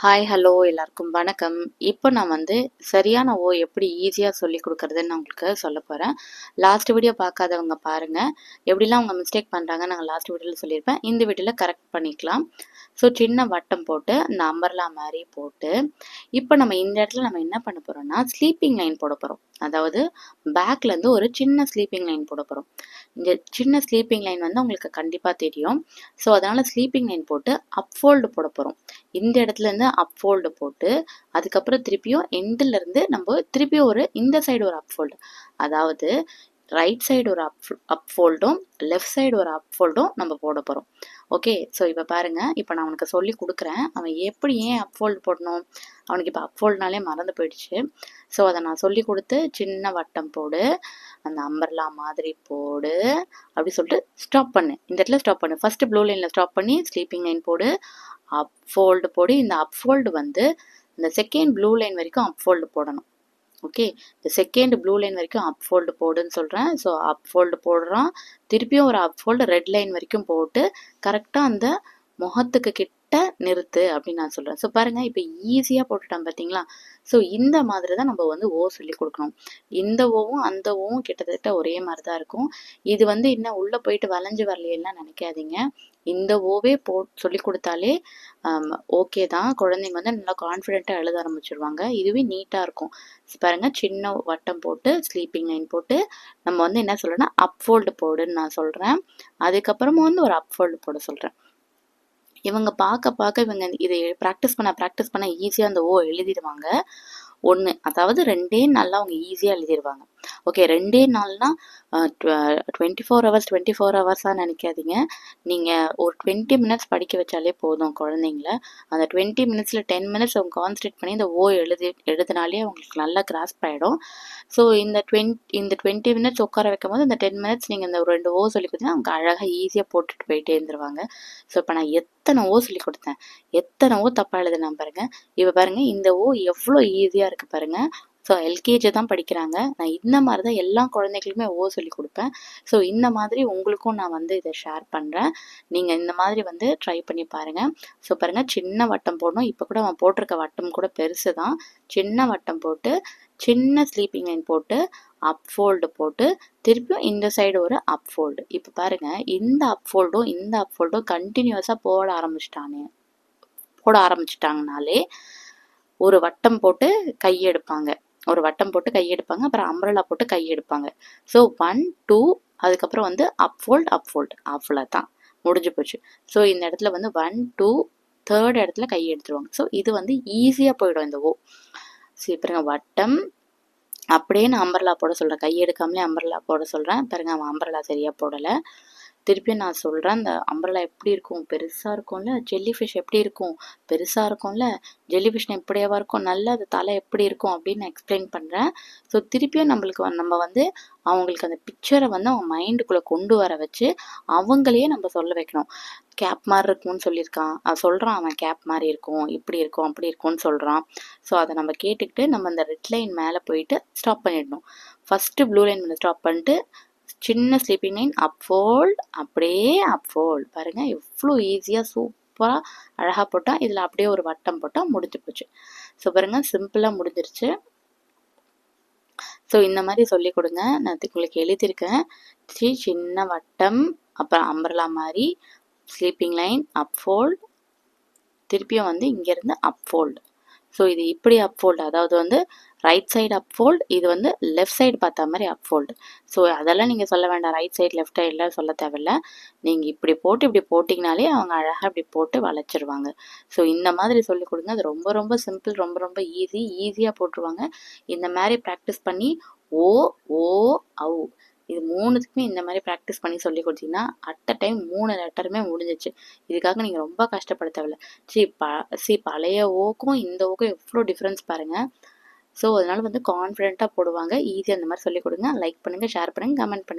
Hi hello எல்லாருக்கும் வணக்கம். இப்போ நான் வந்து சரியான ஓ எப்படி ஈஸியாக சொல்லி கொடுக்குறதுன்னு நான் உங்களுக்கு சொல்ல போகிறேன் லாஸ்ட் வீடியோ பார்க்காதவங்க பாருங்கள் எப்படிலாம் அவங்க மிஸ்டேக் பண்ணுறாங்க நாங்கள் லாஸ்ட் வீடியோவில் சொல்லியிருப்பேன். இந்த வீடியோவில் கரெக்ட் பண்ணிக்கலாம். ஸோ சின்ன வட்டம் போட்டு அந்த மாதிரி போட்டு இப்போ நம்ம இந்த இடத்துல நம்ம என்ன பண்ண போகிறோம்னா ஸ்லீப்பிங் லைன் போட போகிறோம் அதாவது பேக்லேருந்து ஒரு சின்ன ஸ்லீப்பிங் லைன் போட போகிறோம் இந்த சின்ன ஸ்லீப்பிங் லைன் வந்து உங்களுக்கு கண்டிப்பாக தெரியும். ஸோ அதனால் ஸ்லீப்பிங் லைன் போட்டு அப்ஃபோல்டு போட போகிறோம் இந்த இடத்துலேருந்து அப்ஃபோல்டு போட்டு அதுக்கப்புறம் திருப்பியும் எண்டுலேருந்து நம்ம திருப்பியும் ஒரு இந்த சைடு ஒரு அப்ஃபோல்டு அதாவது ரைட் சைடு ஒரு அப் அப் ஃபோல்டும் லெஃப்ட் சைடு ஒரு அப் ஃபோல்டும் நம்ம போட போகிறோம் ஓகே ஸோ இப்போ பாருங்கள் இப்போ நான் அவனுக்கு சொல்லி கொடுக்குறேன். அவன் எப்படி ஏன் அப் ஃபோல்டு போடணும்? அவனுக்கு இப்போ அப் ஃபோல்டுனாலே மறந்து போயிடுச்சு. ஸோ அதை நான் சொல்லி கொடுத்து சின்ன வட்டம் போடு அந்த அம்பர்லா மாதிரி போடு அப்படி சொல்லிட்டு ஸ்டாப் பண்ணு. இந்த இடத்துல ஸ்டாப் பண்ணு. ஃபஸ்ட்டு ப்ளூ லைனில் ஸ்டாப் பண்ணி ஸ்லீப்பிங் லைன் போடு அப் ஃபோல்டு போடு. இந்த அப் ஃபோல்டு வந்து இந்த செகண்ட் ப்ளூ லைன் வரைக்கும் அப் ஃபோல்டு போடணும். ஓகே இந்த செகண்ட் ப்ளூ லைன் வரைக்கும் அப் ஃபோல்டு போடுன்னு சொல்கிறேன் ஸோ அப் ஃபோல்டு போடுறான். திருப்பியும் ஒரு அப் ஃபோல்டு ரெட் லைன் வரைக்கும் போட்டு கரெக்டாக அந்த முகத்துக்கு கிட்ட நிறுத்து அப்படின்னு நான் சொல்கிறேன் ஸோ பாருங்கள் இப்போ ஈஸியாக போட்டுட்டேன் பார்த்தீங்களா ஸோ இந்த மாதிரி தான் நம்ம வந்து ஓ சொல்லி கொடுக்கணும். இந்த ஓவும் அந்த ஓவும் கிட்டத்தட்ட ஒரே மாதிரி தான் இருக்கும். இது வந்து இன்னும் உள்ளே போயிட்டு வளைஞ்சு வரலையெல்லாம் நினைக்காதீங்க. இந்த ஓவே போ சொல்லி கொடுத்தாலே ஓகே தான். குழந்தைங்க வந்து நல்லா கான்ஃபிடென்ட்டாக எழுத ஆரம்பிச்சிருவாங்க. இதுவே நீட்டாக இருக்கும். பாருங்கள் சின்ன வட்டம் போட்டு ஸ்லீப்பிங் லைன் போட்டு நம்ம வந்து என்ன சொல்கிறேன்னா அப்ஃபோல்டு போடுன்னு நான் சொல்கிறேன் அதுக்கப்புறமா வந்து ஒரு அப்ஃபோல்டு போட சொல்கிறேன் இவங்க பார்க்க பார்க்க இவங்க இதை ப்ராக்டிஸ் பண்ண ப்ராக்டிஸ் பண்ண ஈஸியாக அந்த ஓ எழுதிடுவாங்க. ஒன்று அதாவது ரெண்டே நாளில் அவங்க ஈஸியாக எழுதிடுவாங்க ஓகே ரெண்டே நாள்னா twenty four hours twenty four ஹவர்ஸாக நினைக்காதீங்க. நீங்கள் ஒரு டுவெண்ட்டி மினிட்ஸ் படிக்க வச்சாலே போதும் குழந்தைங்கள. அந்த டுவெண்ட்டி மினிட்ஸில் டென் மினிட்ஸ் அவங்க கான்சன்ட்ரேட் பண்ணி இந்த ஓ எழுதி எழுதினாலே அவங்களுக்கு நல்லா கிராஸ்ப் ஆகிடும் ஸோ இந்த டுவெண்ட் இந்த டுவெண்ட்டி மினிட்ஸ் உட்கார வைக்கும் போது இந்த டென் மினிட்ஸ் நீங்கள் இந்த ரெண்டு ஓ சொல்லி கொடுத்தீங்கன்னா அவங்க அழகாக ஈஸியாக போட்டுட்டு போயிட்டே இருந்துருவாங்க. ஸோ இப்போ நான் எத்தனை ஓ சொல்லி கொடுத்தேன்? எத்தனை ஓ தப்பாக எழுதுனா பாருங்கள் இப்போ பாருங்கள் இந்த ஓ எவ்வளோ ஈஸியாக இருக்குது பாருங்கள் ஸோ எல்கேஜி தான் படிக்கிறாங்க. நான் இந்த மாதிரி தான் எல்லா குழந்தைகளுமே ஓ சொல்லி கொடுப்பேன். ஸோ இந்த மாதிரி உங்களுக்கும் நான் வந்து இதை ஷேர் பண்ணுறேன் நீங்கள் இந்த மாதிரி வந்து ட்ரை பண்ணி பாருங்கள் ஸோ பாருங்கள் சின்ன வட்டம் போடணும். இப்போ கூட அவன் போட்டிருக்க வட்டம் கூட பெருசு தான். சின்ன வட்டம் போட்டு சின்ன ஸ்லீப்பிங் லைன் போட்டு அப் ஃபோல்டு போட்டு திருப்பியும் இந்த சைடு ஒரு அப் ஃபோல்டு இப்போ பாருங்கள் இந்த அப் ஃபோல்டும் இந்த அப் ஃபோல்டும் கண்டினியூஸாக போட ஆரம்பிச்சிட்டானே. போட ஆரம்பிச்சிட்டாங்கனாலே ஒரு வட்டம் போட்டு கையெடுப்பாங்க ஒரு வட்டம் போட்டு கையெடுப்பாங்க அப்புறம் அம்ரலா போட்டு கையெடுப்பாங்க ஸோ ஒன் டூ அதுக்கப்புறம் வந்து அப்ஃபோல்ட் அப்ஃபோல்ட் அப் அவ்வளோ தான் முடிஞ்சு போச்சு. ஸோ இந்த இடத்துல வந்து ஒன் டூ தேர்ட் இடத்துல கை எடுத்துருவாங்க. ஸோ இது வந்து ஈஸியாக போயிடும் இந்த ஓ ஸோ பாருங்க வட்டம் அப்படியே நான் அம்பர்லா போட சொல்கிறேன் கை எடுக்காமலே அம்பர்லா போட சொல்கிறேன் பாருங்க அவன் அம்பர்லா சரியாக போடலை. திருப்பியும் நான் சொல்கிறேன் அந்த அம்பரலா எப்படி இருக்கும்? பெருசாக இருக்கும்ல? ஜெல்லி ஃபிஷ் எப்படி இருக்கும்? பெருசாக இருக்கும்ல? ஜெல்லி ஃபிஷ் எப்படியாவா இருக்கும்? நல்ல அது தலை எப்படி இருக்கும்? அப்படின்னு நான் எக்ஸ்பிளைன் பண்ணுறேன் ஸோ திருப்பியும் நம்மளுக்கு நம்ம வந்து அவங்களுக்கு அந்த பிக்சரை வந்து அவங்க மைண்டுக்குள்ளே கொண்டு வர வச்சு அவங்களையே நம்ம சொல்ல வைக்கணும். கேப் மாதிரி இருக்கும்னு சொல்லியிருக்கான். அவன் சொல்கிறான் அவன் கேப் மாதிரி இருக்கும். இப்படி இருக்கும் அப்படி இருக்கும்னு சொல்கிறான் ஸோ அதை நம்ம கேட்டுக்கிட்டு நம்ம அந்த ரெட் லைன் மேலே போயிட்டு ஸ்டாப் பண்ணிடணும். ஃபஸ்ட்டு ப்ளூ லைன் மேலே ஸ்டாப் பண்ணிட்டு சின்ன ஸ்லீப்பிங் லைன் அப் ஃபோல்ட் அப்படியே அப் ஃபோல்ட் பாருங்கள் எவ்வளோ ஈஸியாக சூப்பராக அழகாக போட்டால் இதில் அப்படியே ஒரு வட்டம் போட்டால் முடிஞ்சு போச்சு. ஸோ பாருங்கள் சிம்பிளாக முடிஞ்சிருச்சு. ஸோ இந்த மாதிரி சொல்லி கொடுங்க. நான் உங்களுக்கு எழுதியிருக்கேன். ஸ்ரீ சின்ன வட்டம் அப்புறம் அம்பர்லா மாதிரி ஸ்லீப்பிங் லைன் அப் ஃபோல்ட் திருப்பியும் வந்து இங்கேருந்து அப் ஃபோல்டு ஸோ இது இப்படி அப்ஃபோல்டு அதாவது வந்து ரைட் சைடு அப்ஃபோல்டு இது வந்து லெஃப்ட் சைடு பார்த்த மாதிரி அப்ஃபோல்டு ஸோ அதெல்லாம் நீங்கள் சொல்ல வேண்டாம். ரைட் சைடு லெஃப்ட் சைடில் சொல்ல தேவையில்ல. நீங்கள் இப்படி போட்டு இப்படி போட்டிங்கனாலே அவங்க அழகாக இப்படி போட்டு வளைச்சிருவாங்க. ஸோ இந்த மாதிரி சொல்லி கொடுங்க. அது ரொம்ப ரொம்ப சிம்பிள் ரொம்ப ரொம்ப ஈஸி ஈஸியாக போட்டுருவாங்க. இந்த மாதிரி ப்ராக்டிஸ் பண்ணி ஓ ஓ அவு இது மூணுத்துக்குமே இந்த மாதிரி ப்ராக்டிஸ் பண்ணி சொல்லி கொடுத்தீங்கன்னா அட் அ டைம் மூணு லெட்டருமே முடிஞ்சிச்சு இதுக்காக நீங்கள் ரொம்ப கஷ்டப்பட தேவையில்ல. சி ப சி பழைய ஓக்கும் இந்த ஓக்கும் எவ்வளோ டிஃப்ரென்ஸ் பாருங்கள் ஸோ அதனால் வந்து கான்ஃபிடென்ட்டாக போடுவாங்க. ஈஸியாக அந்த மாதிரி சொல்லிக் கொடுங்க. லைக் பண்ணுங்கள் ஷேர் பண்ணுங்கள் கமெண்ட் பண்ணுங்கள்